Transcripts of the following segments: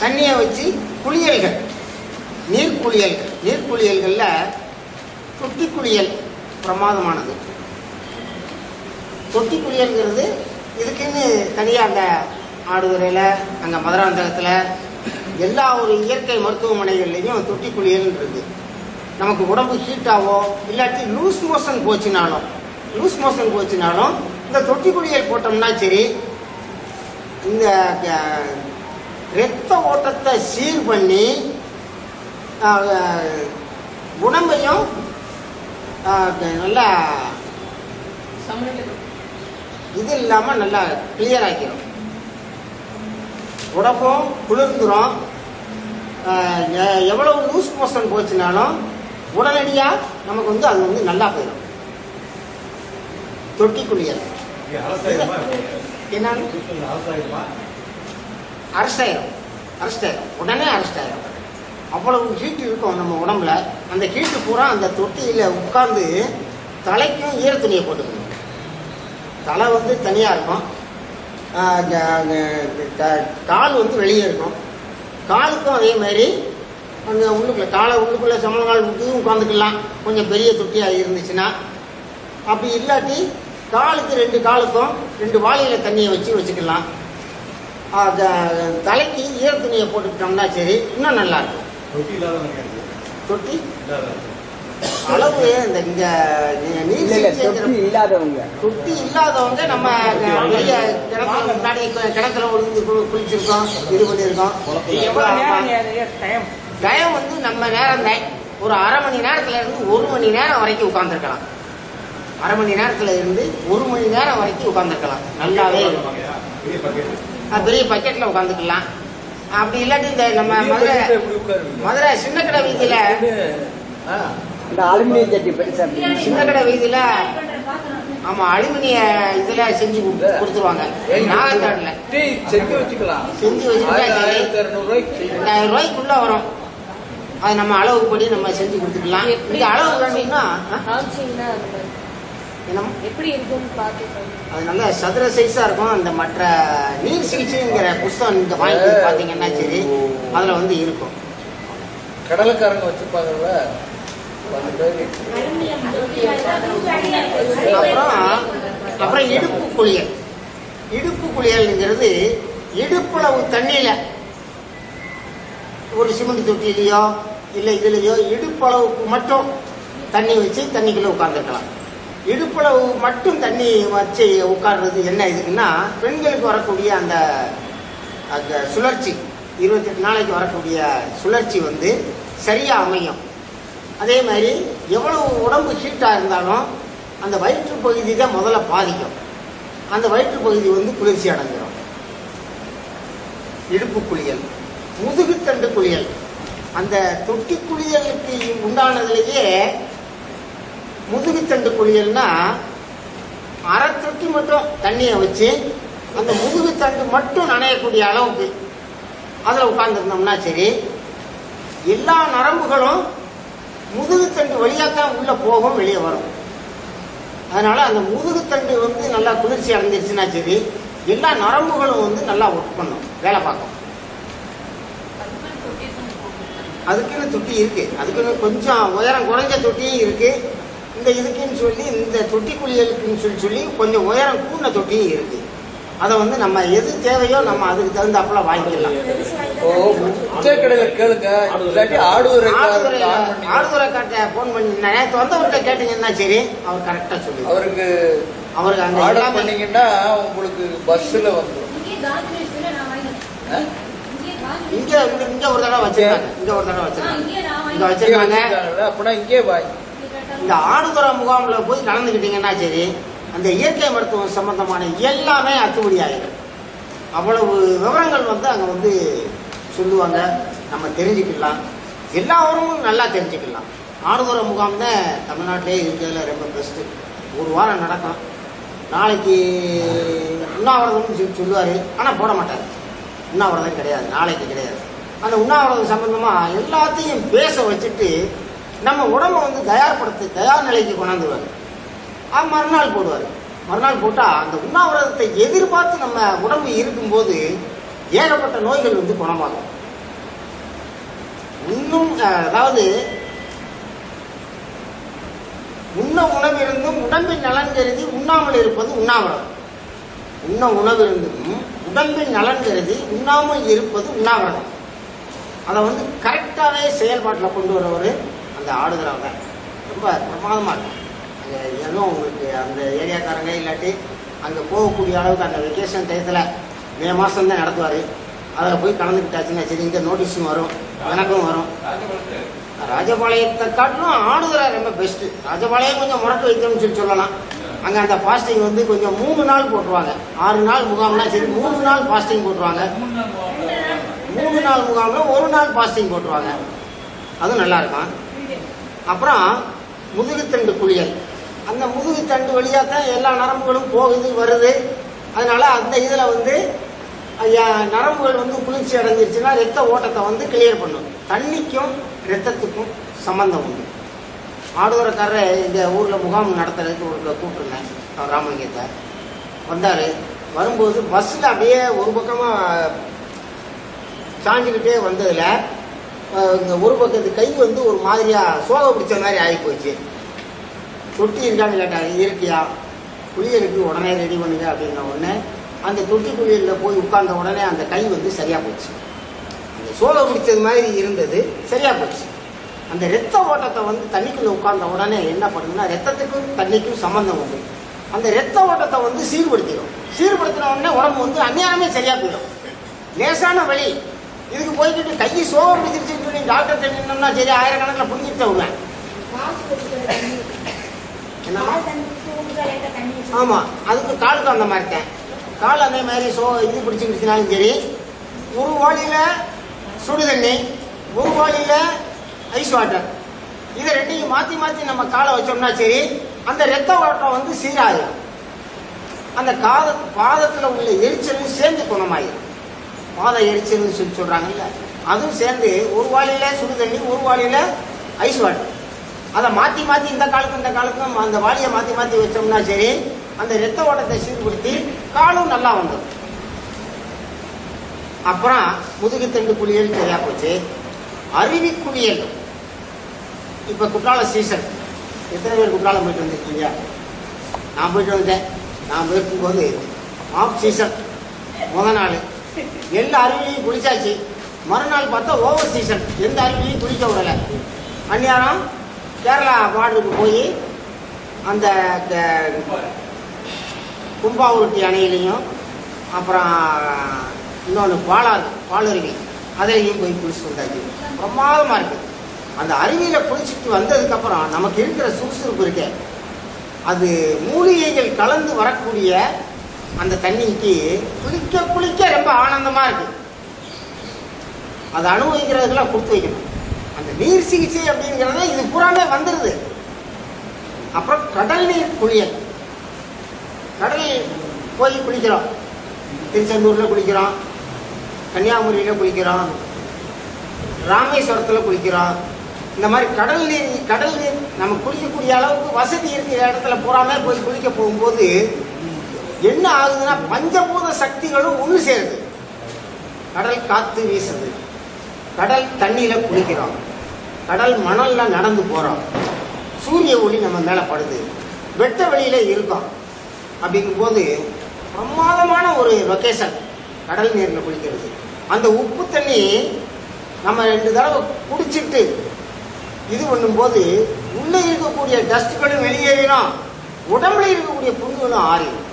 தண்ணியை வச்சு குளியல்கள். நீர் நீர்க்குளியல்களில் தொட்டி குளியல் பிரமாதமானது. தொட்டி குளியல்ங்கிறது இதுக்குன்னு தனியாக அந்த ஆடுதுறையில் அங்கே மதுராந்தகத்தில் எல்லா ஒரு இயற்கை மருத்துவமனைகள்லையும் தொட்டி குளியல் இருக்குது நமக்கு உடம்பு ஹீட்டாவோ இல்லாட்டி லூஸ் மோஷன் போச்சுனாலும் லூஸ் மோஷன் போச்சுனாலும் இந்த தொட்டி குளியல் போட்டோம்னா சரி இந்த இரத்த ஓட்டத்தை சீர் பண்ணி உடம்பையும் நல்லா இது இல்லாமல் நல்லா கிளியர் ஆக்கிரும். உடம்பும் எ- எவ்வளவு லூஸ் மோஷன் போச்சுனாலும் உடனடியாக நமக்கு வந்து அது வந்து நல்லா போயிடும் தொட்டி குளியல் என்னன்னு அரசாயிரம் அரசாயிரம் உடனே அரசாயிரம் அவ்வளவு ஹீட் இருக்கும் நம்ம உடம்புல. அந்த ஹீட்டு பூரா அந்த தொட்டியில் உட்கார்ந்து தலைக்கும் ஈர துணியை போட்டுக்கணும். தலை வந்து தனியாக இருக்கும். கால் வந்து வெளியே இருக்கும். காலுக்கும் அதே மாதிரி அந்த உள்ளுக்குள்ளே காலை உள்ளுக்குள்ளே சமணங்கால் முட்டியும் உட்காந்துக்கலாம் கொஞ்சம் பெரிய தொட்டியாக இருந்துச்சுன்னா. அப்படி இல்லாட்டி காலுக்கு ரெண்டு காலுக்கும் ரெண்டு வாளியில் தண்ணியை வச்சு வச்சுக்கலாம். தலைக்கு ஈர துணியை போட்டுக்கிட்டோம்னா சரி இன்னும் நல்லா இருக்கும். தொட்டி அளவு இந்த இங்க தொட்டி இல்லாதவங்க. தொட்டி இல்லாதவங்க நம்ம பெரிய கிணத்துல முன்னாடி கிணத்துல விழுந்து கு- குளிச்சிருக்கோம் இது பண்ணியிருக்கோம். டயம் வந்து நம்ம நேரம் தான். ஒரு அரை மணி நேரத்துல இருந்து ஒரு மணி நேரம் வரைக்கும் உட்காந்துருக்கலாம் அரை மணி நேரத்துல இருந்து ஒரு மணி நேரம் வரைக்கும் உட்காந்துருக்கலாம் நல்லாவே இருக்கும். பெரிய பக்கெட்ல உட்காந்துக்கலாம் அப்படி இல்லாட்டி இந்த நம்ம மதுரை மதுரை சின்ன கடை வீதியில இந்த அலுமினியம் சட்டி பெருசா சின்ன கடை வீதியில ஆமா அலுமினிய இதுல செஞ்சு குடு- கொடுத்துருவாங்க. நாகத்தாடுல. செஞ்சு வச்சுக்கலாம். செஞ்சு வச்சுக்கிட்டா ரெண்டாயிரம் ரூபாய்க்குள்ள வரும். அது நம்ம அளவுப்படி நம்ம செஞ்சு கொடுத்துக்கலாம். இந்த அளவு வேணும்னா என்னமோ எப்படி இருக்கும்னு பார்த்து. அது நல்ல சதுர சைஸா இருக்கும். அந்த மற்ற நீர் சிகிச்சைங்கிற புஸ்தகம் நீங்க வாங்கி பாத்தீங்கன்னா சரி அதுல வந்து இருக்கும். கடலைக்காரங்க வச்சிருப்பாங்கல்ல அப்புறம் அப்புறம் இடுப்பு குளியல். இடுப்பு குளியல்ங்கிறது இடுப்பளவு தண்ணியில. ஒரு சிமெண்ட் தொட்டிலையோ இல்லை இதுலையோ இடுப்பளவுக்கு மட்டும் தண்ணி வச்சு தண்ணிக்குள்ள உட்காந்துருக்கலாம் இடுப்பளவு மட்டும் தண்ணி வச்சு உட்கார்றது என்ன இதுக்குன்னா பெண்களுக்கு வரக்கூடிய அந்த அந்த சுழற்சி இருபத்தெட்டு நாளைக்கு வரக்கூடிய சுழற்சி வந்து சரியாக அமையும். அதே மாதிரி எவ்வளவு உடம்பு ஹீட்டாக இருந்தாலும் அந்த வயிற்று பகுதி தான் முதல்ல பாதிக்கும். அந்த வயிற்று பகுதி வந்து குளிர்ச்சி அடைஞ்சிடும் இடுப்பு குளியல் முதுகுத்தண்டு குளியல். அந்த தொட்டி குளியலுக்கு உண்டானதுலேயே முதுகுத்தண்டு குளியல்னா அரை தொட்டி மட்டும் தண்ணியை வச்சு அந்த முதுகுத்தண்டு மட்டும் நனையக்கூடிய அளவுக்கு அதில் உட்கார்ந்துருந்தோம்னா சரி எல்லா நரம்புகளும் முதுகுத்தண்டு வழியாக தான் உள்ளே போகும் வெளியே வரும். அதனால் அந்த முதுகுத்தண்டு வந்து நல்லா குளிர்ச்சி அடைஞ்சிருச்சுன்னா சரி எல்லா நரம்புகளும் வந்து நல்லா ஒர்க் பண்ணும் வேலை பார்க்கும். அதுக்குன்னு தொட்டி இருக்குது அதுக்குன்னு கொஞ்சம் உயரம் குறைஞ்ச தொட்டியும் இருக்குது இந்த இதுக்குன்னு சொல்லி இந்த தொட்டி குளியலுக்குன்னு சொல்லி சொல்லி கொஞ்சம் உயரம் கூடின தொட்டியும் இருக்கு. அதை வந்து நம்ம எது தேவையோ நம்ம அதுக்கு தகுந்தாப்புல வாங்கிக்கலாம். ஆடுதுறை காட்ட ஃபோன் பண்ணி நேற்று வந்தவர்கிட்ட கேட்டீங்கன்னா சரி அவர் கரெக்டாக சொல்லுவார். அவருக்கு அவருக்கு அங்கே ஆர்டர் பண்ணீங்கன்னா உங்களுக்கு பஸ்ஸில் வந்துடும் இங்க இங்க இங்க ஒரு தடவை வச்சிருக்காங்க. இங்க ஒரு தடவை வச்சிருக்காங்க. இங்க வச்சிருக்காங்க அப்படின்னா இங்கே வாங்கி இந்த ஆடுதுறை முகாமில் போய் கலந்துக்கிட்டீங்கன்னா சரி அந்த இயற்கை மருத்துவம் சம்பந்தமான எல்லாமே அத்துப்படி ஆயிடும் அவ்வளவு விவரங்கள் வந்து அங்கே வந்து சொல்லுவாங்க. நம்ம தெரிஞ்சுக்கலாம். எல்லாரும் நல்லா தெரிஞ்சுக்கலாம். ஆடுதுறை முகாம் தான் தமிழ்நாட்டிலே இருக்கிறதுல ரொம்ப பெஸ்ட்டு ஒரு வாரம் நடக்கும். நாளைக்கு உண்ணாவிரதம்னு சொல்லி சொல்லுவார். ஆனால் போட மாட்டார். உண்ணாவிரதம் கிடையாது. நாளைக்கு கிடையாது. அந்த உண்ணாவிரதம் சம்பந்தமாக எல்லாத்தையும் பேச வச்சுட்டு நம்ம உடம்ப வந்து தயார்படுத்தி தயார் நிலைக்கு கொண்டாந்துருவார் மறுநாள் போடுவார். மறுநாள் போட்டால் அந்த உண்ணாவிரதத்தை எதிர்பார்த்து நம்ம உடம்பு இருக்கும்போது ஏகப்பட்ட நோய்கள் வந்து குணமாகும். இன்னும் அதாவது உண்ண உணவிருந்தும் உடம்பின் நலன் கருதி உண்ணாமல் இருப்பது உண்ணாவிரதம். உண்ண உணவிருந்தும் உடம்பின் நலன் கருதி உண்ணாமல் இருப்பது உண்ணாவிரதம். அதை வந்து கரெக்டாகவே செயல்பாட்டில் கொண்டு வரவர் அந்த ஆடுகிறவங்க ரொம்ப பிரமாதமாக இருக்கும். அங்கே எதுவும் உங்களுக்கு அந்த ஏரியாக்காரங்க இல்லாட்டி அங்கே போகக்கூடிய அளவுக்கு அந்த வெக்கேஷன் டயத்தில் மே மாதம் தான் நடத்துவார். அதில் போய் கலந்துக்கிட்டாச்சுன்னா சரி இங்கே நோட்டீஸும் வரும் எனக்கும் வரும். ராஜபாளையத்தை காட்டிலும் ஆடுதுறை ரொம்ப பெஸ்ட்டு ராஜபாளையம் கொஞ்சம் முடக்கு வைக்கணும்னு சொல்லி சொல்லலாம். அங்கே அந்த ஃபாஸ்டிங் வந்து கொஞ்சம் மூணு நாள் போட்டுருவாங்க. ஆறு நாள் முகாம்னா சரி மூணு நாள் ஃபாஸ்டிங் போட்டுருவாங்க. மூணு நாள் முகாம்னா ஒரு நாள் ஃபாஸ்டிங் போட்டுருவாங்க. அதுவும் நல்லா இருக்கும்? அப்புறம் முதுகுத்தண்டு குளியல். அந்த முதுகுத்தண்டு வழியாக தான் எல்லா நரம்புகளும் போகுது வருது. அதனால அந்த இதில் வந்து நரம்புகள் வந்து குளிர்ச்சி அடைஞ்சிருச்சுன்னா ரத்த ஓட்டத்தை வந்து கிளியர் பண்ணும். தண்ணிக்கும் ரத்தத்துக்கும் சம்பந்தம் உண்டு. ஆடுவரக்காரர் எங்கள் ஊரில் முகாம் நடத்துறதுக்கு ஒரு கூப்பிட்டுருந்தேன். அவர் ராமலிங்கத்தை. வந்தார். வரும்போது பஸ்ஸில் அப்படியே ஒரு பக்கமாக சாஞ்சுக்கிட்டே வந்ததில் ஒரு பக்கத்து கை வந்து ஒரு மாதிரியாக சோக பிடிச்ச மாதிரி ஆகி போச்சு தொட்டி இருக்கான்னு கேட்டார் இயற்கையா? குளியலுக்கு உடனே ரெடி பண்ணுங்க அப்படின்ன உடனே அந்த தொட்டி குளியலில் போய் உட்கார்ந்த உடனே அந்த கை வந்து சரியாக போச்சு. அந்த சோக பிடிச்சது மாதிரி இருந்தது சரியாக போச்சு. அந்த ரத்த ஓட்டத்தை வந்து தண்ணிக்குள்ளே உட்கார்ந்த உடனே என்ன பண்ணுன்னா ரத்தத்துக்கும் தண்ணிக்கும் சம்மந்தம் உண்டு. அந்த ரத்த ஓட்டத்தை வந்து சீர்படுத்திடும் சீர்படுத்தின உடனே உடம்பு வந்து அந்நியாரமே சரியாக போயிடும் லேசான வழி இதுக்கு போய்கிட்டு கை சோகம் பிடிச்சிருச்சுன்னு சொல்லி டாக்டர் நின்னோம்னா சரி ஆயிரக்கணக்கில் புரிஞ்சுட்டு விடுவேன் காசு கொடுக்குற தண்ணி. என்ன கால் தண்ணி சூடு கலையில தண்ணி வச்சு ஆமாம் அதுக்கு காலுக்கு அந்த மாதிரி இருக்கேன். கால் அதே மாதிரி சோ இது பிடிச்சிக்கிடுச்சுனாலும் சரி ஒரு வாளியில் சுடு தண்ணி ஒரு வாளியில் ஐஸ் வாட்டர் இதை ரெண்டையும் மாற்றி மாற்றி நம்ம காலை வச்சோம்னா சரி அந்த ரத்த ஓட்டம் வந்து சீராகும் அந்த காத பாதத்தில் உள்ள எரிச்சலும் சேர்ந்து குணமாயிரும். பாத எரிச்சல்னு சொல்லி சொல்கிறாங்கல்ல அதுவும் சேர்ந்து ஒரு வாளியில் சுடு தண்ணி ஒரு வாளியில் ஐஸ் வாட்டர் அதை மாற்றி மாற்றி இந்த காலுக்கும் இந்த காலுக்கும் அந்த வாளியை மாற்றி மாற்றி வச்சோம்னா சரி அந்த ரத்த ஓட்டத்தை சீர்படுத்தி காலும் நல்லா வந்துடும். அப்புறம் முதுகுத்தண்டு குளியல் சரியா போச்சு. அருவி குளியல். இப்போ குற்றால சீசன் எத்தனை பேர் குற்றாலம் போயிட்டு வந்திருக்கீங்க? நான் போயிட்டு வந்தேன் நான் போயிருக்கும்போது ஆஃப் சீசன் முத நாள். எல்லா அருவிலையும் குளிச்சாச்சு. மறுநாள் பார்த்தா ஓவர் சீசன் எந்த அருவிலையும் குளிக்க விடலை. அந்நேரம் கேரளா பார்டருக்கு போய் அந்த க- கும்பாவுருட்டி அணையிலையும் அப்புறம் இன்னொன்று பாலாறு பாலருவி அதுலேயும் போய் குளிச்சுட்டு வந்தாச்சு. பிரமாதமாக இருக்குது அந்த அருவியில் குளிச்சுட்டு வந்ததுக்கப்புறம் நமக்கு இருக்கிற சுறுசுறுப்பு இருக்கே. அது மூலிகைகள் கலந்து வரக்கூடிய அந்த தண்ணிக்கு குளிக்க குளிக்க ரொம்ப ஆனந்தமாக இருக்குது அதை அனுபவிக்கிறதுக்கெல்லாம் கொடுத்து வைக்கணும். அந்த நீர் சிகிச்சை அப்படிங்கிறது இது பூராமே வந்துடுது அப்புறம் கடல் நீர் குளியல். கடல் போய் குளிக்கிறோம். திருச்செந்தூரில் குளிக்கிறோம். கன்னியாகுமரியில் குளிக்கிறோம். ராமேஸ்வரத்தில் குளிக்கிறோம். இந்த மாதிரி கடல் நீர் கடல் நீர் நம்ம குளிக்கக்கூடிய அளவுக்கு வசதி இருக்கிற இடத்துல பூராமே போய் குளிக்க போகும்போது என்ன ஆகுதுன்னா பஞ்சபூத சக்திகளும் ஒன்று சேருது. கடல் காற்று வீசுது. கடல் தண்ணியில் குளிக்கிறோம். கடல் மணலில் நடந்து போகிறோம் சூரிய ஒளி நம்ம மேலே படுது. வெட்ட வெளியில இருக்கோம். அப்படிங்கும்போது பிரமாதமான ஒரு லொக்கேஷன் கடல் நீரில் குளிக்கிறது. அந்த உப்பு தண்ணி நம்ம ரெண்டு தடவை குடிச்சிட்டு இது பண்ணும்போது உள்ளே இருக்கக்கூடிய டஸ்ட்களும் வெளியேறிடும். உடம்புல இருக்கக்கூடிய புண்ணுகளும் ஆறிடும்.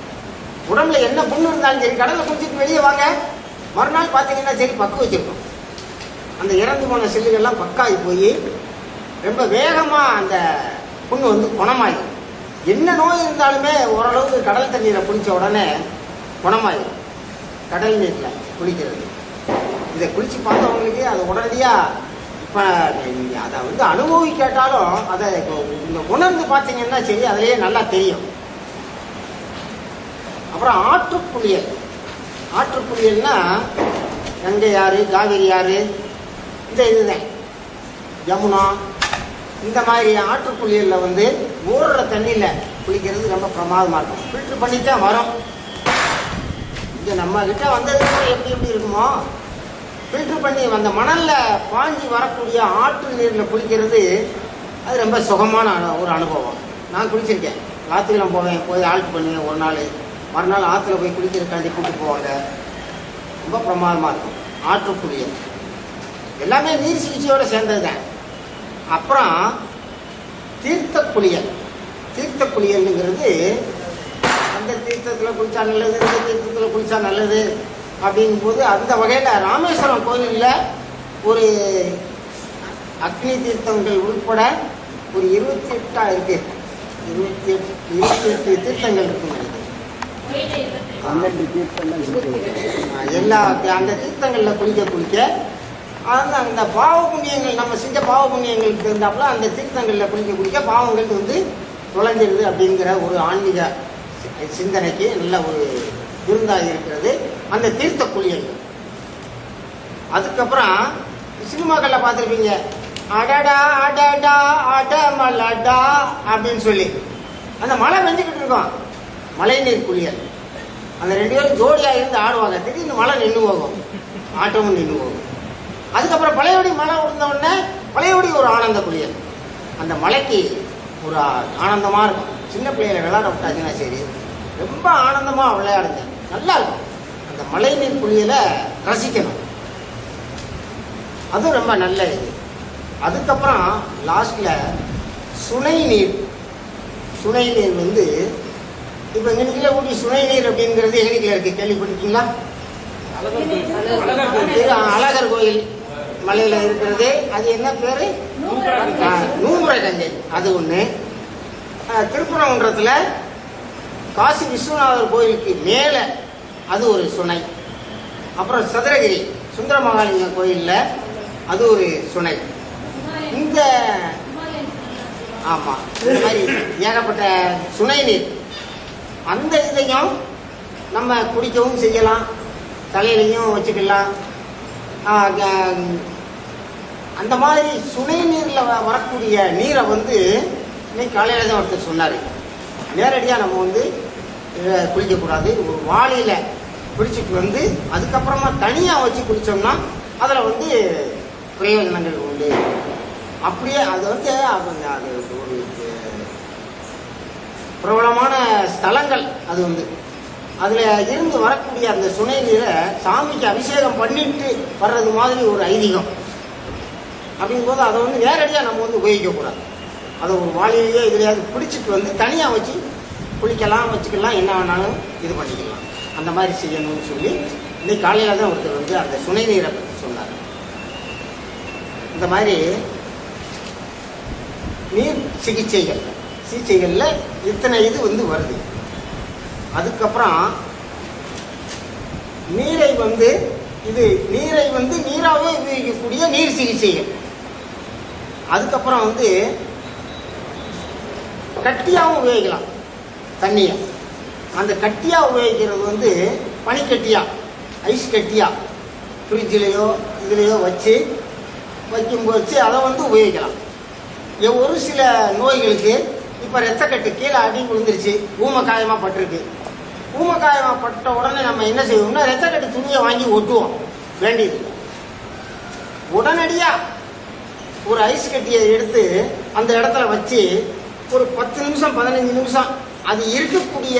உடம்புல என்ன புண்ணு இருந்தாலும் சரி கடலை குடிச்சிட்டு வெளியே வாங்க. மறுநாள் பார்த்தீங்கன்னா சரி பக்கு வச்சிருக்கோம். அந்த இறந்து போன செல்லுகள்லாம் பக்காகி போய் ரொம்ப வேகமாக அந்த புண்ணு வந்து குணமாயிடும் என்ன நோய் இருந்தாலுமே ஓரளவுக்கு கடல் தண்ணீரை குடித்த உடனே குணமாயிடும் கடல் நீரில் குளிக்கிறது. இதை குளித்து பார்த்தவங்களுக்கு அது உடனடியாக இப்போ அதை வந்து அனுபவிக்காட்டாலும் அதை இப்போ இந்த உணர்ந்து பார்த்தீங்கன்னா சரி அதுலேயே நல்லா தெரியும். அப்புறம் ஆற்றுக்குளியல் ஆற்றுக்குளியல்னா கங்கை ஆறு காவிரி ஆறு இந்த இதுதான். யமுனா. இந்த மாதிரி ஆற்றுக்குளியலில் வந்து ஊறுற தண்ணியில் குளிக்கிறது ரொம்ப பிரமாதமாக இருக்கும். ஃபில்ட்ரு பண்ணி தான் வரும். இங்கே நம்ம கிட்ட வந்ததுக்கு எப்படி எப்படி இருக்குமோ? ஃபில்டர் பண்ணி அந்த மணலில் பாஞ்சி வரக்கூடிய ஆற்று நீரில் குளிக்கிறது அது ரொம்ப சுகமான ஒரு அனுபவம். நான் குளிச்சிருக்கேன். ராத்திரிலாம் போவேன் போய் ஆல்ட் பண்ணுவேன் ஒரு நாள். மறுநாள் ஆற்றுல போய் குளிக்கிற குளிக்கிறதுக்காண்டி கூட்டிட்டு போவாங்க. ரொம்ப பிரமாதமாக இருக்கும். ஆற்றுக்குளியல் எல்லாமே நீர் சிகிச்சையோட சேர்ந்தது தான் அப்புறம் தீர்த்த குளியல். தீர்த்த குளியல்ங்கிறது அந்த தீர்த்தத்தில் குளித்தா நல்லது இந்த தீர்த்தத்தில் குளித்தா நல்லது அப்படிங்கும்போது அந்த வகையில் ராமேஸ்வரம் கோயிலில் ஒரு அக்னி தீர்த்தங்கள் உட்பட ஒரு இருபத்தி எட்டாக இருக்குது இருபத்தி எட்டு இருபத்தி எட்டு தீர்த்தங்கள் இருக்குது பன்னெண்டு தீர்த்தங்கள் எல்லா அந்த தீர்த்தங்களில் குளிக்க குளிக்க அந்த அந்த பாவ புண்ணியங்கள் நம்ம செஞ்ச பாவ புண்ணியங்களுக்கு இருந்தாப்புல அந்த தீர்த்தங்களில் குளிக்க குளிக்க பாவங்கள் வந்து தொலைஞ்சிருது அப்படிங்கிற ஒரு ஆன்மீக சி- சிந்தனைக்கு நல்ல ஒரு விருந்தாக இருக்கிறது. அந்த தீர்த்த குளியல்கள் அதுக்கப்புறம் சினிமாக்களில் பார்த்துருப்பீங்க. அடடா அடடா அடமலடா அப்படின்னு சொல்லி. அந்த மழை வெஞ்சிக்கிட்டு இருக்கோம். மழைநீர் குளியல். அந்த ரெண்டு பேரும் ஜோடியாக இருந்து ஆடுவாங்க. திடீர்னு மழை நின்று போகும். ஆட்டமும் நின்று போகும். அதுக்கப்புறம் பழையபடி மழை விழுந்த உடனே பழையபடி ஒரு ஆனந்த குளியல். அந்த மலைக்கு ஒரு ஆனந்தமாக இருக்கும். சின்ன பிள்ளைகளை விளையாட விட்டாச்சுன்னா சரி ரொம்ப ஆனந்தமாக விளையாடுங்க. நல்லா இருக்கும். அந்த மழைநீர் குளியலை ரசிக்கணும். அதுவும் ரொம்ப நல்ல இது. அதுக்கப்புறம் லாஸ்டில் சுனை நீர். சுனை நீர் வந்து இப்போ எங்கனிக்கில் ஊட்டி சுனை நீர் அப்படிங்கிறது எங்கனிக்கில் இருக்கு. கேள்விப்பட்டிருக்கீங்களா? அழகர் கோயில் மலையில் இருக்கிறது. அது என்ன பேர்? நூம்புரை கங்கை அது ஒன்று திருப்பரங்குன்றத்தில் காசி விஸ்வநாதர் கோயிலுக்கு மேலே அது ஒரு சுனை. அப்புறம் சதுரகிரி சுந்தர மகாலிங்க கோயிலில் அது ஒரு சுனை. இந்த ஆமாம் இந்த மாதிரி ஏகப்பட்ட சுனை நீர். அந்த இதையும் நம்ம குடிக்கவும் செய்யலாம். தலையிலையும் வச்சுக்கலாம். அந்த மாதிரி சுனை நீரில் வரக்கூடிய நீரை வந்து இன்னைக்கு காலையில் தான் ஒருத்தர் சொன்னார். நேரடியாக நம்ம வந்து குளிக்கக்கூடாது. ஒரு வாளியில் குடிச்சிட்டு வந்து அதுக்கப்புறமா தனியாக வச்சு குளித்தோம்னா அதில் வந்து பிரயோஜனங்கள் உண்டு. அப்படியே அது வந்து அவங்க அது ஒரு பிரபலமான ஸ்தலங்கள் அது வந்து. அதில் இருந்து வரக்கூடிய அந்த சுனை நீரை சாமிக்கு அபிஷேகம் பண்ணிட்டு வர்றது மாதிரி ஒரு ஐதீகம். அப்படிங்கும்போது அதை வந்து நேரடியாக நம்ம வந்து உபயோகிக்கக்கூடாது அதை ஒரு வாளிலேயே இதுலையாவது பிடிச்சிட்டு வந்து தனியாக வச்சு குளிக்கலாம் வச்சுக்கலாம் என்ன வேணாலும் இது பண்ணிக்கலாம். அந்த மாதிரி செய்யணும்னு சொல்லி இன்னைக்கு காலையில் தான் ஒருத்தர் வந்து அந்த சுனை நீரை பற்றி சொன்னார். இந்த மாதிரி நீர் சிகிச்சைகள். சிகிச்சைகளில் இத்தனை இது வந்து வருது. அதுக்கப்புறம் நீரை வந்து இது நீரை வந்து நீராகவே உபயோகிக்கக்கூடிய நீர் சிகிச்சைகள். அதுக்கப்புறம் வந்து கட்டியாகவும் உபயோகிக்கலாம் தண்ணியை. அந்த கட்டியாக உபயோகிக்கிறது வந்து பனிக்கட்டியாக ஐஸ் கட்டியாக ஃப்ரிட்ஜிலையோ இதுலேயோ வச்சு வைக்கும் வச்சு அதை வந்து உபயோகிக்கலாம். ஒரு சில நோய்களுக்கு இப்போ ரத்தக்கட்டு கீழே அடி விழுந்துருச்சு. ஊமக்காயமாக பட்டிருக்கு. ஊமக்காயமாக பட்ட உடனே நம்ம என்ன செய்வோம்னா ரத்தக்கட்டு துணியை வாங்கி ஒட்டுவோம். வேண்டியது. உடனடியாக ஒரு ஐஸ் கட்டியை எடுத்து அந்த இடத்துல வச்சு ஒரு பத்து நிமிஷம் பதினஞ்சு நிமிஷம் அது இருக்கக்கூடிய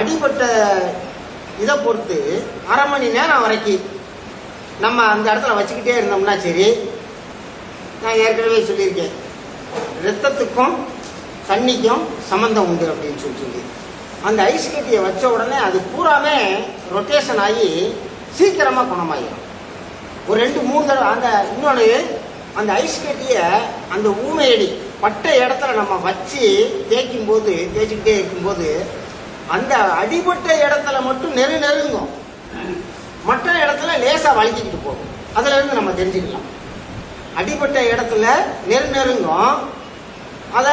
அடிபட்ட இதை பொறுத்து அரை மணி நேரம் வரைக்கும் நம்ம அந்த இடத்துல வச்சுக்கிட்டே இருந்தோம்னா சரி நான் ஏற்கனவே சொல்லியிருக்கேன். ரத்தத்துக்கும் தண்ணிக்கும் சம்மந்தம் உண்டு அப்படின்னு சொல்லி சொல்லி அந்த ஐஸ் கட்டியை வச்ச உடனே அது பூராமே ரொட்டேஷன் ஆகி சீக்கிரமாக குணமாயிடும் ஒரு ரெண்டு மூணு தடவை அந்த இன்னொன்று அந்த ஐஸ் கட்டியை அந்த ஊமையடி பட்ட இடத்துல நம்ம வச்சு தேய்க்கும் போது தேய்ச்சிக்கிட்டே இருக்கும்போது அந்த அடிபட்ட இடத்துல மட்டும் நெரு நெருங்கும். மற்ற இடத்துல லேசாக வலிக்கிட்டு போகும். அதுலேருந்து நம்ம தெரிஞ்சுக்கலாம். அடிபட்ட இடத்துல நெரு நெருங்கும். அதை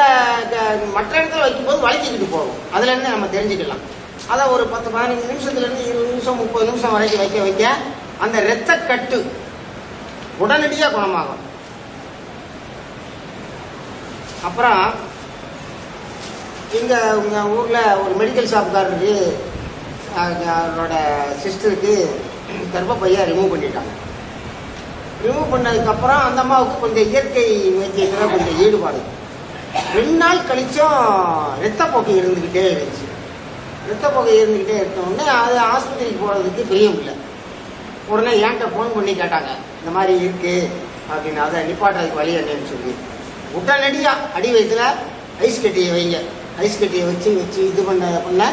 மற்ற இடத்துல வைக்கும்போது வலிக்கிட்டு போகும். அதுலேருந்து நம்ம தெரிஞ்சுக்கலாம். அதை ஒரு பத்து பதினஞ்சு நிமிஷத்துலேருந்து இருபது நிமிஷம் முப்பது நிமிஷம் வரைக்கும் வைக்க வைக்க அந்த ரத்த கட்டு உடனடியாக குணமாகும். அப்புறம் இங்கே உங்கள் ஊரில் ஒரு மெடிக்கல் ஷாப்காரருக்கு அவரோட சிஸ்டருக்கு கர்ப்பப்பையை ரிமூவ் பண்ணிட்டாங்க. ரிமூவ் பண்ணதுக்கப்புறம் அந்த அம்மாவுக்கு கொஞ்சம் இயற்கை வைத்தியத்தில் கொஞ்சம் ஈடுபாடு. ரெண்டு நாள் கழிச்சும் ரத்தப்போக்கு இருந்துக்கிட்டே இருந்துச்சு. ரத்தப்போக்கு இருந்துக்கிட்டே இருந்தோடனே அது ஆஸ்பத்திரிக்கு போகிறதுக்கு பிரியம் இல்லை உடனே ஏன்ட்ட ஃபோன் பண்ணி கேட்டாங்க இந்த மாதிரி இருக்கு அப்படின்னு அதை நிப்பாட்டுறதுக்கு வழி என்னன்னு சொல்லி. உடனடியாக அடி வயசில் ஐஸ் கட்டியை வைங்க. ஐஸ் கட்டியை வச்சு வச்சு இது பண்ண பண்ண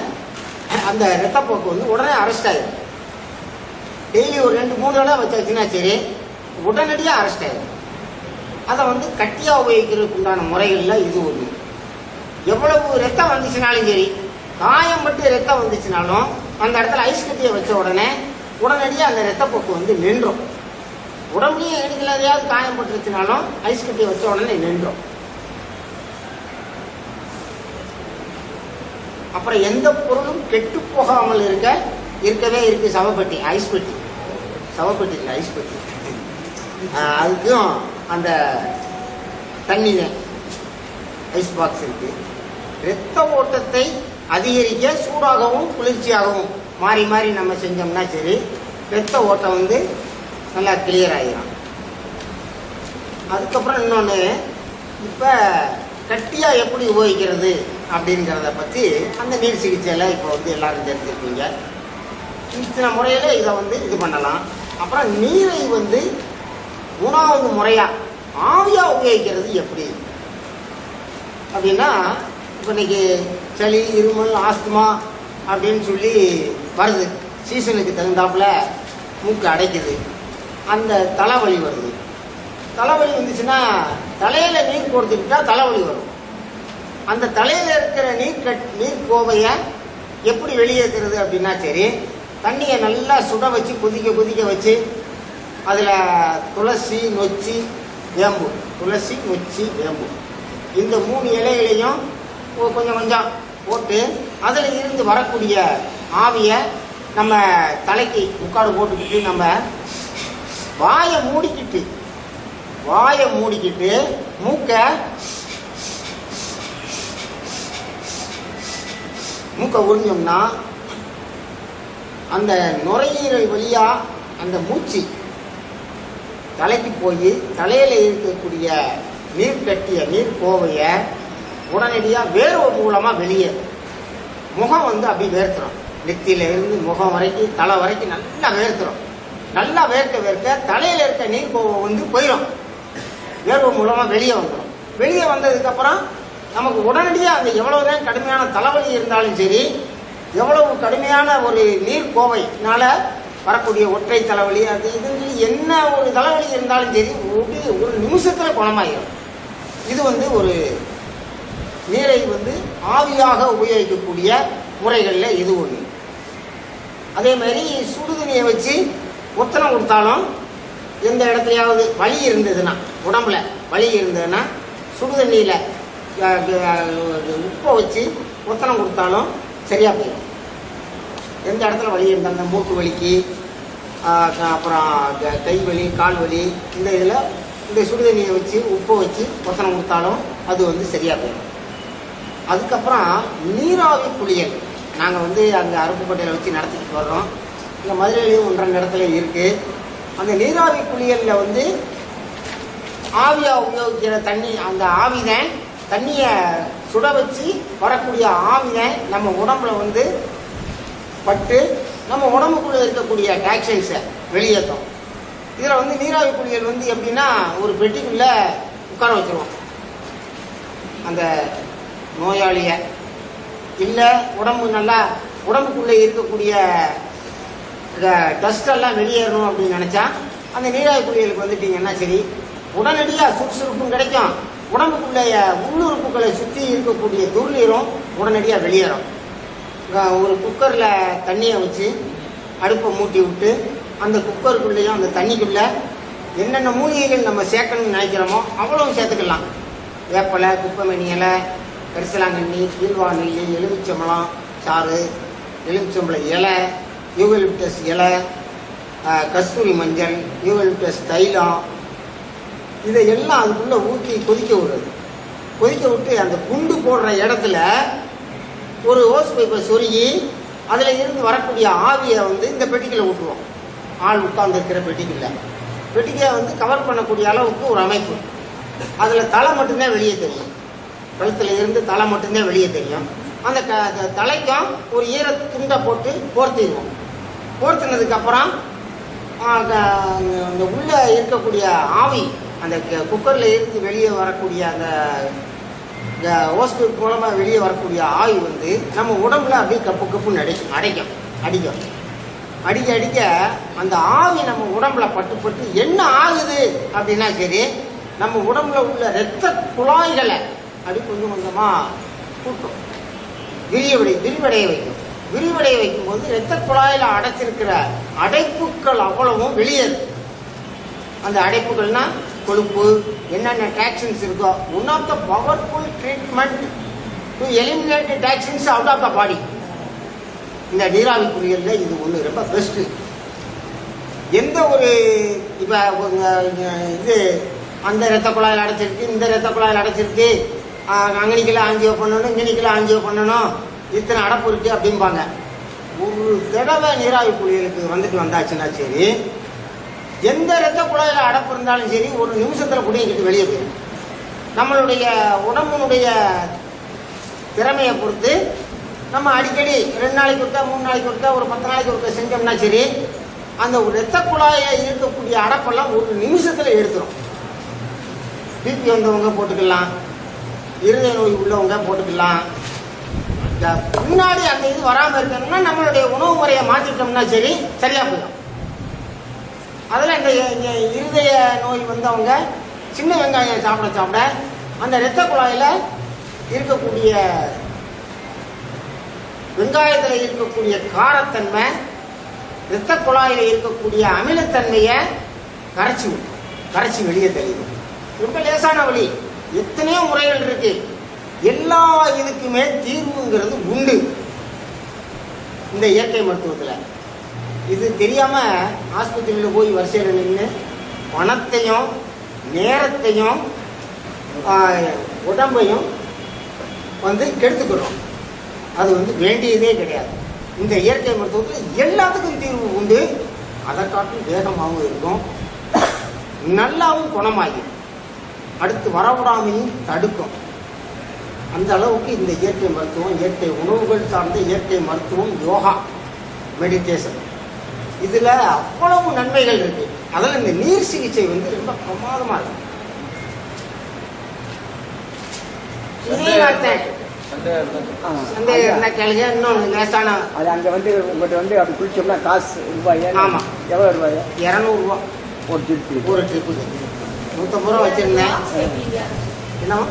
அந்த ரத்தப்போக்கு வந்து உடனே அரெஸ்ட் ஆயிடும் டெய்லி ஒரு ரெண்டு மூணு தடவை வச்சாச்சுன்னா சரி உடனடியாக அரெஸ்ட் ஆயிடும் அதை வந்து கட்டியாக உபயோகிக்கிறதுக்கு உண்டான முறைகளில் இது ஒன்று எவ்வளவு ரத்தம் வந்துச்சுனாலும் சரி காயம் பட்டு ரத்தம் வந்துச்சுனாலும் அந்த இடத்துல ஐஸ் கட்டியை வச்ச உடனே உடனடியாக அந்த ரத்தப்போக்கு வந்து நின்றும். உடம்புலையும் எதுல எதையாவது காயம் பட்டுருச்சுனாலும் ஐஸ் கட்டியை வச்ச உடனே நின்றும். அப்புறம் எந்த பொருளும் கெட்டு போகாமல் இருக்க இருக்கவே இருக்கு சவப்பெட்டி ஐஸ் பெட்டி. சவப்பெட்டி இல்லை ஐஸ் பெட்டி அதுக்கும் அந்த தண்ணி ஐஸ் பாக்ஸ் இருக்கு. இரத்த ஓட்டத்தை அதிகரிக்க சூடாகவும் குளிர்ச்சியாகவும் மாறி மாறி நம்ம செஞ்சோம்னா சரி இரத்த ஓட்டம் வந்து நல்லா கிளியர் ஆகிடும் அதுக்கப்புறம் இன்னொன்று இப்போ கட்டியாக எப்படி உபயோகிக்கிறது அப்படிங்கிறத பற்றி அந்த நீர் சிகிச்சையில் இப்போ வந்து எல்லோரும் தெரிஞ்சிருப்பீங்க. இத்தனை முறையில் இதை வந்து இது பண்ணலாம். அப்புறம் நீரை வந்து மூணாவது முறையாக ஆவியாக உபயோகிக்கிறது எப்படி? அப்படின்னா இப்போ இன்னைக்கு சளி இருமல் ஆஸ்துமா அப்படின்னு சொல்லி வருது. சீசனுக்கு தகுந்தாப்புல மூக்கு அடைக்குது. அந்த தலைவலி வருது. தலைவலி வந்துச்சுன்னா தலையில நீர் கொடுத்துக்கிட்டா தலைவலி வரும். அந்த தலையில இருக்கிற நீர் கட் நீர் கோவையை எப்படி வெளியேற்றுறது அப்படின்னா சரி தண்ணியை நல்லா சுட வச்சு கொதிக்க கொதிக்க வச்சு அதில் துளசி நொச்சி வேம்பு. துளசி நொச்சி வேம்பு. இந்த மூணு இலைகளையும் கொஞ்சம் கொஞ்சம் போட்டு அதில் இருந்து வரக்கூடிய ஆவியை நம்ம தலைக்கு உட்காடு போட்டுக்கிட்டு நம்ம வாயை மூடிக்கிட்டு வாயை மூடிக்கிட்டு மூக்கை மூக்கை உறிஞ்சோம்னா அந்த நுரையீரல் வழியாக அந்த மூச்சு தலைக்கு போய் தலையில் இருக்கக்கூடிய நீர் கட்டிய நீர் கோவையை உடனடியாக வேர்வை மூலமாக வெளியே முகம் வந்து அப்படி வேர்த்துறோம் நெத்தியிலேருந்து முகம் வரைக்கும் தலை வரைக்கும் நல்லா வேர்த்துறோம் நல்லா வேர்க்க வேர்க்க தலையில் இருக்க நீர் கோவை வந்து போயிடும் வேர்வை மூலமாக வெளியே வந்துடும் வெளியே வந்ததுக்கப்புறம் நமக்கு உடனடியாக அந்த எவ்வளவுதான் கடுமையான தலைவலி இருந்தாலும் சரி எவ்வளவு கடுமையான ஒரு நீர் கோவைனால வரக்கூடிய ஒற்றை தலைவலி அது இதுன்னு என்ன ஒரு தலைவலி இருந்தாலும் சரி ஒரு ஒரு நிமிஷத்தில் குணமாயிடும் இது வந்து ஒரு நீரை வந்து ஆவியாக உபயோகிக்கக்கூடிய முறைகளில் இது ஒன்று அதே மாதிரி சுடுதண்ணியை வச்சு ஒத்தனை கொடுத்தாலும் எந்த இடத்துலையாவது வலி இருந்ததுன்னா உடம்புல வலி இருந்ததுன்னா சுடுதண்ணியில் உப்பை வச்சு ஒத்தனை கொடுத்தாலும் சரியாக போயிடும். எந்த இடத்துல வலி இருந்தாலும் அந்த மூட்டு வலிக்கு அப்புறம் க- கை வலி கால் வலி இந்த இதில் இந்த சுடுதண்ணியை வச்சு உப்பை வச்சு ஒத்தனம் கொடுத்தாலும் அது வந்து சரியாக போயிடும். அதுக்கப்புறம் நீராவி குளியல் நாங்கள் வந்து அங்கே அருப்புக்கோட்டையில் வச்சு நடத்திட்டு வர்றோம். இங்கே மதுரையிலையும் ஒன்றரை இடத்துல இருக்குது அந்த நீராவி குளியலில் வந்து ஆவியாக உபயோகிக்கிற தண்ணி அந்த ஆவிதான் தண்ணியை சுட வச்சு வரக்கூடிய ஆவிதான் நம்ம உடம்புல வந்து பட்டு நம்ம உடம்புக்குள்ளே இருக்கக்கூடிய டாக்ஸின்ஸை வெளியேற்றும். இதில் வந்து நீராவி குளியல் வந்து எப்படின்னா ஒரு பெட்டிக்குள்ளே உட்கார வச்சிருவோம். அந்த நோயாளியை. இல்லை உடம்பு நல்லா உடம்புக்குள்ளே இருக்கக்கூடிய டஸ்டெல்லாம் வெளியேறணும் அப்படின்னு நினச்சா அந்த நீராவி குளியலுக்கு வந்துட்டீங்கன்னா சரி உடனடியாக சுறுசுறுப்பும் கிடைக்கும். உடம்புக்குள்ளே உள்ளுறுப்புகளை சுற்றி இருக்கக்கூடிய துர்நீரும் உடனடியாக வெளியேறும். ஒரு குக்கரில் தண்ணியை வச்சு அடுப்பை மூட்டி விட்டு அந்த குக்கருக்குள்ளேயும் அந்த தண்ணிக்குள்ளே என்னென்ன மூலிகைகள் நம்ம சேர்க்கணும்னு நினைக்கிறோமோ அவ்வளவும் சேர்த்துக்கலாம். வேப்பலை குப்பைமணி இலை கரிசலாங்கண்ணி கீழ்வா நெல்லி எலுமிச்சம்பழம் சாறு எலுமிச்சம்பழம் இலை யூகலிப்டஸ் இலை கஸ்தூரி மஞ்சள் யூகலிப்டஸ் தைலம். இதையெல்லாம் அதுக்குள்ளே ஊற்றி கொதிக்க விடுறது. கொதிக்க விட்டு அந்த குண்டு போடுற இடத்துல ஒரு ஹோஸ் பைப்பை சொருகி அதில் இருந்து வரக்கூடிய ஆவியை வந்து இந்த பெட்டிக்கில் விட்டுருவோம் ஆள் உட்கார்ந்து இருக்கிற பெட்டிக்குள்ள. பெட்டிக்கை வந்து கவர் பண்ணக்கூடிய அளவுக்கு ஒரு அமைப்பு. அதில் தலை மட்டும்தான் வெளியே தெரியும். கழுத்தில் இருந்து தலை மட்டும்தான் வெளியே தெரியும். அந்த க த- தலைக்கும் ஒரு ஈர துண்டை போட்டு போர்த்திடுவோம். போர்த்தினதுக்கப்புறம் இந்த உள்ளே அந்த இருக்கக்கூடிய ஆவி அந்த க- இருந்து வெளியே வரக்கூடிய அந்த இந்த ஓஸ்பு மூலமாக வெளியே வரக்கூடிய ஆவி வந்து நம்ம உடம்புல அப்படியே கப்பு கப்புன்னு அடைக்கும் அடைக்கும். அடிக்கும். அடிக்க அடிக்க அந்த ஆவி நம்ம உடம்புல பட்டு பட்டு என்ன ஆகுது அப்படின்னா சரி நம்ம உடம்புல உள்ள இரத்த குழாய்களை அப்படி கொஞ்சம் கொஞ்சமாக கூட்டும். விரிவடை விரிவடைய வைக்கும். விரிவடைய வைக்கும்போது இரத்த குழாயில் அடைச்சிருக்கிற அடைப்புகள் அவ்வளவும் வெளியேறும். அந்த அடைப்புகள்னா கொழுப்பு என்னென்ன டாக்ஸின்ஸ் இருக்கோ one of the powerful treatment to eliminate toxins out of the body இந்த நீராவி பொறியியலில் இது ஒன்று ரொம்ப பெஸ்ட்டு எந்த ஒரு இப்போ இது அந்த ரத்த குழாயில் அடைச்சிருக்கு இந்த ரத்த குழாயில் அடைச்சிருக்கு. அங்கனிக்கில் ஆஞ்சியோ பண்ணணும் இங்கனிக்கில் ஆஞ்சியோ பண்ணணும். இத்தனை அடப்பு இருக்குது அப்படிம்பாங்க. ஒரு தடவை நீராவி குளியலுக்கு வந்துட்டு வந்தாச்சுன்னா சரி எந்த ரத்த குழாயில் அடப்பு இருந்தாலும் சரி ஒரு நிமிஷத்தில் குடிங்கிட்டு வெளியே போயிடும். நம்மளுடைய உடம்புனுடைய திறமையை பொறுத்து நம்ம அடிக்கடி ரெண்டு நாளைக்கு ஒருக்கா மூணு நாளைக்கு ஒருக்கா ஒரு பத்து நாளைக்கு ஒருக்கா செஞ்சோம்னா சரி அந்த ரத்த குழாயை குழாயில் இருக்கக்கூடிய அடப்பெல்லாம் ஒரு நிமிஷத்தில் எடுத்துரும். பிபி வந்தவங்க போட்டுக்கலாம் இருதய நோய் உள்ளவங்க போட்டுக்கலாம். இந்த முன்னாடி அந்த இது வராமல் இருக்கணும்னா நம்மளுடைய உணவு முறையை மாற்றிட்டோம்னா சரி சரியாக போயிடும். அதில் இந்த இங்கே இருதய நோய் வந்தவங்க சின்ன வெங்காயம் சாப்பிட சாப்பிட அந்த இரத்த குழாயில் இருக்கக்கூடிய வெங்காயத்தில் இருக்கக்கூடிய காரத்தன்மை இரத்த குழாயில் இருக்கக்கூடிய அமிலத்தன்மையை கரைச்சி கரைச்சி வெளியே தெரியுது ரொம்ப லேசான வழி எத்தனையோ முறைகள் இருக்கு. எல்லா இதுக்குமே தீர்வுங்கிறது உண்டு. இந்த இயற்கை மருத்துவத்தில். இது தெரியாமல் ஆஸ்பத்திரியில் போய் வரிசையில் நின்று பணத்தையும் நேரத்தையும் உடம்பையும் வந்து கெடுத்துக்கிறோம். அது வந்து வேண்டியதே கிடையாது. இந்த இயற்கை மருத்துவத்தில் எல்லாத்துக்கும் தீர்வு உண்டு. அதை காட்டும் வேகமாகவும் இருக்கும். நல்லாவும் குணமாகும் அடுத்து வரவிடாமையும் தடுக்கும். அந்த அளவுக்கு இந்த இயற்கை மருத்துவம் இயற்கை உணவுகள் சார்ந்த இயற்கை மருத்துவம் யோகா மெடிடேஷன் இதில் அவ்வளவு நன்மைகள் இருக்கு. அதில் இந்த நீர் சிகிச்சை வந்து ரொம்ப பிரமாதமாக இருக்கு. சந்தேகம் இருந்தா கேளுங்க. இன்னொன்று லேசான. அது அங்கே வந்து உங்கள்கிட்ட வந்து அப்படி குளிச்சோம்னா காசு ரூபாய் ஆமா. எவ்வளோ ரூபாய்? இரநூறுவா ஒரு திருப்பி ஒரு ட்ரிப்புக்கு நூற்றம்பது ரூபா வச்சுருந்தேன்? என்னவா